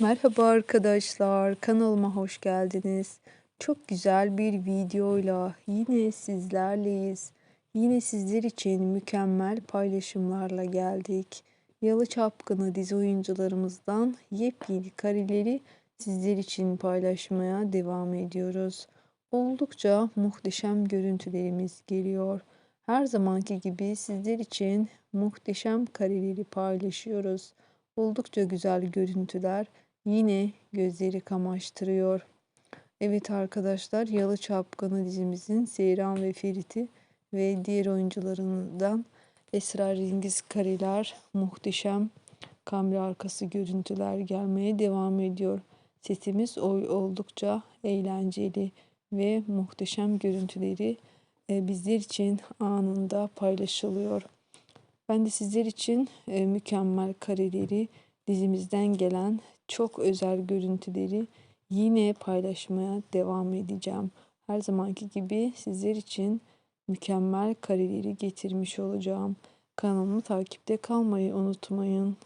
Merhaba arkadaşlar, kanalıma hoş geldiniz. Çok güzel bir videoyla yine sizlerleyiz. Yine sizler için mükemmel paylaşımlarla geldik. Yalı Çapkını dizi oyuncularımızdan yepyeni kareleri sizler için paylaşmaya devam ediyoruz. Oldukça muhteşem görüntülerimiz geliyor. Her zamanki gibi sizler için muhteşem kareleri paylaşıyoruz. Oldukça güzel görüntüler yine gözleri kamaştırıyor. Evet arkadaşlar Yalı Çapkını dizimizin Seyran ve Ferit'i ve diğer oyuncularından esrarengiz kareler, muhteşem kamera arkası görüntüler gelmeye devam ediyor. Sesimiz oldukça eğlenceli ve muhteşem görüntüleri e, bizler için anında paylaşılıyor. Ben de sizler için e, mükemmel kareleri dizimizden gelen çok özel görüntüleri yine paylaşmaya devam edeceğim. Her zamanki gibi sizler için mükemmel kareleri getirmiş olacağım. Kanalımı takipte kalmayı unutmayın.